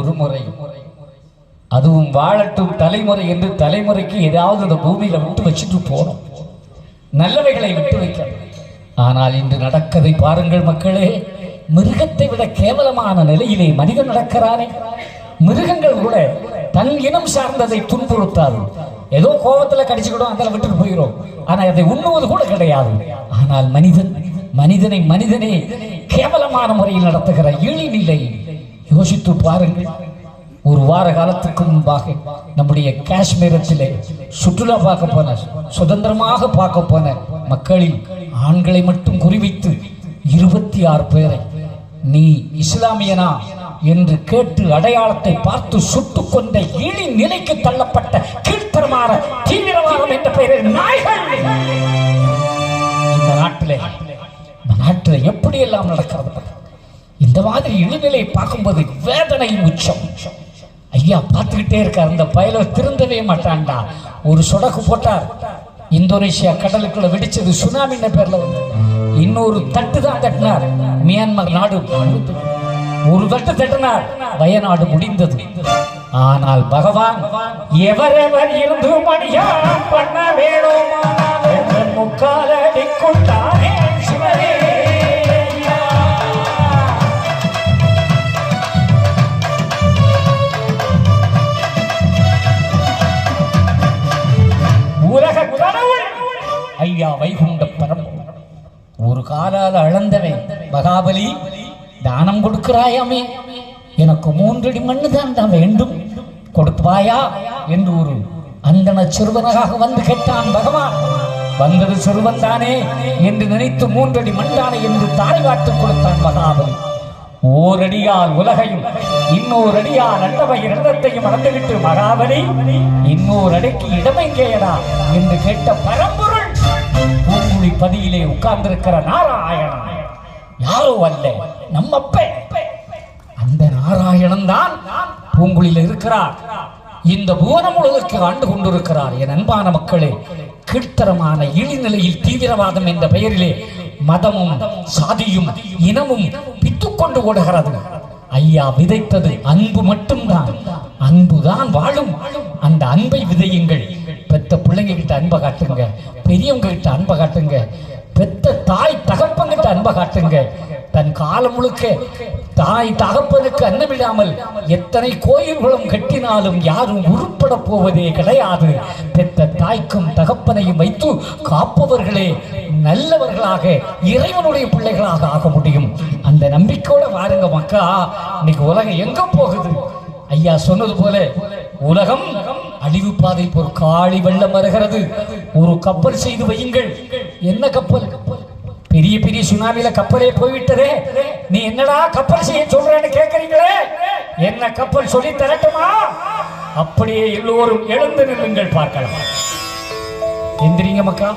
ஒரு முறை. அதுவும் வாழட்டும் தலைமுறை என்று தலைமுறைக்கு ஏதாவது இந்த பூமியில விட்டு வச்சுட்டு போறோம் நல்லவைகளை விட்டு வைக்க ஆனால் இன்று நடக்கதை பாருங்கள் மக்களே. மிருகத்தை விட கேவலமான நிலையிலே மனிதன் நடக்கிறானே. மிருகங்கள் கூட தன் இனம் சார்ந்ததை துன்புறுத்தாது. ஏதோ கோபத்துல கடிச்சுக்கிடும் அதில் விட்டுட்டு போயிடும் ஆனால் அதை உண்ணுவது கூட கிடையாது. ஆனால் மனிதன் மனிதனை மனிதனே கேவலமான முறையில் நடத்துகிற இழிநிலை யோசித்து பாருங்கள். ஒரு வார காலத்துக்கு முன்பாக நம்முடைய காஷ்மீரத்திலே சுற்றுலா பார்க்க போன சுதந்திரமாக பார்க்க போன மக்களில் ஆண்களை மட்டும் குறிவைத்து இருபத்தி ஆறு பேரை நீ இஸ்லாமியனா என்று கேட்டு அடையாளத்தை பார்த்து சுட்டுக் கொண்ட இழி நிலைக்கு தள்ளப்பட்ட கீழ்த்தரமான தீவிரவாதம் என்ற பெயரில் நாய்கள்! இந்த நாட்டிலே இந்த நாட்டில் எப்படி எல்லாம் நடக்கிறது? இந்த மாதிரி இழுநிலையை பார்க்கும்போது வேதனை உச்சம். ஐயா பார்த்துக்கிட்டே இருக்கார் இந்த பயல திருந்தவே மாட்டான்டா ஒரு சொடக்கு போட்டார். இந்தோனேஷியா கடலுக்குள்ள வெடிச்சது சுனாமின்ன பேர்ல வந்து. இன்னொரு தட்டு தான் தட்டினார். மியான்மர் நாடு ஒரு தட்டு தட்டினார். வயநாடு முடிந்தது. ஆனால் பகவான் எவரெவர் இருந்து மணியா பண்ண வேணுமானால் முக்காலடிக்குண்டானே ஐயா வைகுண்ட பரம். ஒரு காலால அளந்தவன் மகாபலி தானம் கொடுக்கிறாயாமே. எனக்கு மூன்றடி மண்ணு தான் வேண்டும். கொடுப்பாயா என்று ஒரு அந்தன சிறுவனாக வந்து கேட்டான் பகவான். வந்தது சிறுவன் தானே என்று நினைத்து மூன்றடி மண்டானே என்று தாய் வாட்டு கொடுத்தான் மகாபலி. ஓரடியால் உலகையும் இன்னொரு அடியால் அண்டவை இரண்டத்தையும் அளந்துவிட்டு மகாபலி இன்னொரு அடைக்கு கேடா என்று கேட்ட பரம்பொருள் பூங்குழி பதியிலே உட்கார்ந்திருக்கிற நாராயணன். யாரோ அல்ல நம்ம அந்த நாராயணன் தான் பூங்குழியில் இருக்கிறார். இந்த புவனம் முழுவதற்கு ஆண்டு கொண்டிருக்கிறார். என் அன்பான மக்களே கீழ்த்தரமான இழிநிலையில் தீவிரவாதம் என்ற பெயரிலே மதமும் சாதியும் இனமும் பித்துக்கொண்டு ஓடுகிறது. ஐயா விதைத்தது அன்பு மட்டும்தான். அன்புதான் வாழும். அந்த அன்பை விதையுங்கள். பெத்த பிள்ளைங்க கிட்ட அன்பை காட்டுங்க பெரியவங்க கிட்ட அன்பை காட்டுங்க பெத்த தாய் தகப்பங்கிட்ட அன்பை காட்டுங்க. தன் காலம் முழுக்க தாய் தகப்பனுக்கு அன்னமில்லாமல் எத்தனை கோயில்களும் கட்டினாலும் யாரும் உருப்பட போவதே கிடையாது. பெத்த தாய்க்கும் தகப்பனையும் வைத்து காப்பவர்களே நல்லவர்களாக இறைவனுடைய பிள்ளைகளாக ஆக முடியும். அந்த நம்பிக்கையோட வாருங்க மக்கா இன்னைக்கு உலகம் எங்க போகுது? ஐயா சொன்னது போல உலகம் அழிவு பாதை ஒரு காளி வெள்ளம் வருகிறது. ஒரு கப்பல் செய்து வையுங்கள். என்ன கப்பல்? பெரிய பெரிய சுனாமியில கப்பலே போய்விட்டதே. நீ என்னடா கப்பல் செய்ய சொல்றேன்னு கேக்குறீங்களே? என்ன கப்பல் சொல்லி தரட்டுமா? அப்படியே எல்லோரும் எழுந்து நில்லுங்கள் பார்க்கலாம். எந்திரிங்க மக்கா